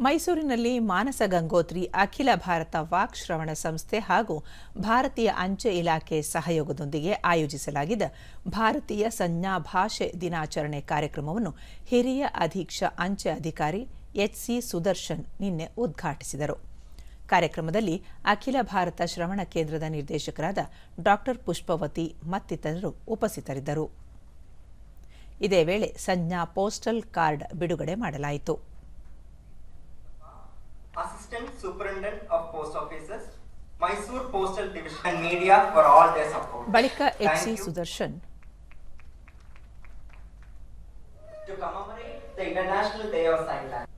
ಮೈಸೂರಿನಲ್ಲಿ ಮಾನಸ ಗಂಗೋತ್ರಿ ಅಖಿಲ ಭಾರತ ವಾಕ್ ಶ್ರವಣ ಸಂಸ್ಥೆ ಹಾಗೂ ಭಾರತೀಯ ಅಂಚೆ ಇಲಾಖೆ ಸಹಯೋಗದೊಂದಿಗೆ ಆಯೋಜಿಸಲಾಗಿದ್ದ ಭಾರತೀಯ ಸಂಜ್ಞಾ ಭಾಷೆ ದಿನಾಚರಣೆ ಕಾರ್ಯಕ್ರಮವನ್ನು ಹಿರಿಯ ಅಧೀಕ್ಷ ಅಂಚೆ ಅಧಿಕಾರಿ ಎಚ್ಸಿ ಸುದರ್ಶನ್ ನಿನ್ನೆ ಉದ್ಘಾಟಿಸಿದರು. ಕಾರ್ಯಕ್ರಮದಲ್ಲಿ ಅಖಿಲ ಭಾರತ ಶ್ರವಣ ಕೇಂದ್ರದ ನಿರ್ದೇಶಕರಾದ ಡಾಕ್ಟರ್ ಪುಷ್ಪವತಿ ಮತ್ತಿತರರು ಉಪಸ್ಥಿತರಿದ್ದರು. ಇದೇ ವೇಳೆ ಸಂಜ್ಞಾ ಪೋಸ್ಟಲ್ ಕಾರ್ಡ್ ಬಿಡುಗಡೆ ಮಾಡಲಾಯಿತು. Assistant Superintendent of Post Offices, Mysore Postal Division and media for all their support. ಬಳಿಕ Thank HC you. Sudarshan To commemorate the International Day of Sign Language.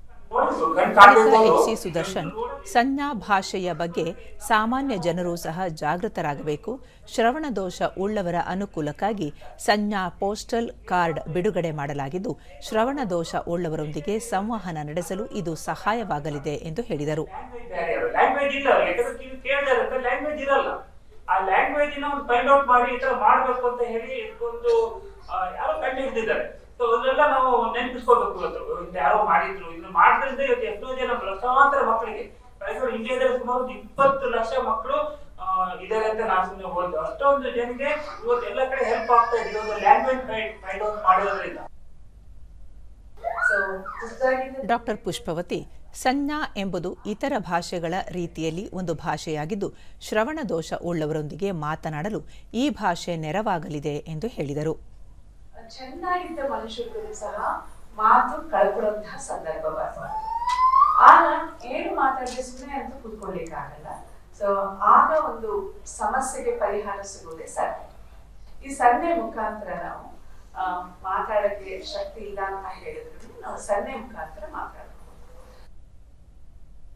HC Sudarshan. ಸಂಜ್ಞಾ ಭಾಷೆಯ ಬಗ್ಗೆ ಸಾಮಾನ್ಯ ಜನರು ಸಹ ಜಾಗೃತರಾಗಬೇಕು. ಶ್ರವಣ ದೋಷ ಉಳ್ಳವರ ಅನುಕೂಲಕ್ಕಾಗಿ ಸಂಜ್ಞಾ ಪೋಸ್ಟಲ್ ಕಾರ್ಡ್ ಬಿಡುಗಡೆ ಮಾಡಲಾಗಿದ್ದು ಶ್ರವಣ ದೋಷ ಉಳ್ಳವರೊಂದಿಗೆ ಸಂವಹನ ನಡೆಸಲು ಇದು ಸಹಾಯವಾಗಲಿದೆ ಎಂದು ಹೇಳಿದರು. ಲ್ಯಾಂಗ್ವೇಜ್ ಇಲ್ಲ ಅವ್ರಿಗೆ. ಯಾಕಂದ್ರೆ ನೀವು ಕೇಳಿದಾರೆ ಅಂತ ಲ್ಯಾಂಗ್ವೇಜ್ ಇರಲ್ಲ. ಆ ಲ್ಯಾಂಗ್ವೇಜ್ನ ಒಂದು ಫೈಂಡ್ ಔಟ್ ಮಾಡಿ ಈ ತರ ಮಾಡ್ಬೇಕು ಅಂತ ಹೇಳಿ ಇದಕ್ಕೊಂದು ಯಾರೋ ಕಂಡು ಹಿಡಿದಿದ್ದಾರೆ. ಸೊ ಅದೆಲ್ಲ ನಾವು ನೆನಪಿಸ್ಕೋಬೇಕು ಇವತ್ತು. ಯಾರೋ ಮಾಡಿದ್ರು. ಇದನ್ನ ಮಾಡಿದ್ರಿಂದ ಇವತ್ತು ಎಷ್ಟೋ ಜನ ಲಕ್ಷಾಂತರ ಮಕ್ಕಳಿಗೆ ಇಂಡಿಯಾದಲ್ಲಿ ಸುಮಾರು ಇಪ್ಪತ್ತು ಲಕ್ಷ ಮಕ್ಕಳು ಇದಾರೆ ಅಂತ ನಾನು ಸುಮ್ಮನೆ ಹೋದ್ದು ಅಷ್ಟೊಂದು ಜನಕ್ಕೆ ಇವತ್ತು ಎಲ್ಲ ಕಡೆ ಹೆಲ್ಪ್ ಆಗ್ತಾ ಇದೆ. ಒಂದು ಲ್ಯಾಂಗ್ವೇಜ್ ಫೈಂಡ್ ಔಟ್ ಮಾಡೋದ್ರಿಂದ. ಡಾಕ್ಟರ್ ಪುಷ್ಪವತಿ ಸಂಜ್ಞಾ ಎಂಬುದು ಇತರ ಭಾಷೆಗಳ ರೀತಿಯಲ್ಲಿ ಒಂದು ಭಾಷೆಯಾಗಿದ್ದು ಶ್ರವಣ ದೋಷ ಉಳ್ಳವರೊಂದಿಗೆ ಮಾತನಾಡಲು ಈ ಭಾಷೆ ನೆರವಾಗಲಿದೆ ಎಂದು ಹೇಳಿದರು. ಚೆನ್ನಾಗಿದ್ದ ಮನುಷ್ಯರಿಗೂ ಸಹ ಮಾತು ಕಳ್ಕೊಳ್ಳುವಂತಹ ಸಂದರ್ಭ ಬರಬಾರ್ದು ಆಗ ಏನು ಮಾತಾಡಿದ್ರೆ ಸುಮ್ಮನೆ ಅಂತ ಕೂತ್ಕೊಳ್ಳಿಕ್ಕಾಗಲ್ಲ ಸೊ ಆಗ ಒಂದು ಸಮಸ್ಯೆಗೆ ಪರಿಹಾರ ಸಿಗುವುದೇ ಸರ್ವೆ ಈ ಸರ್ವೆ ಮುಖಾಂತರ ನಾವು ಮಾತಾಡಕ್ಕೆ ಶಕ್ತಿ ಇಲ್ಲ ಅಂತ ಹೇಳಿದ್ರು. ನಾವು ಸರ್ವೆ ಮುಖಾಂತರ ಮಾತಾಡೋದು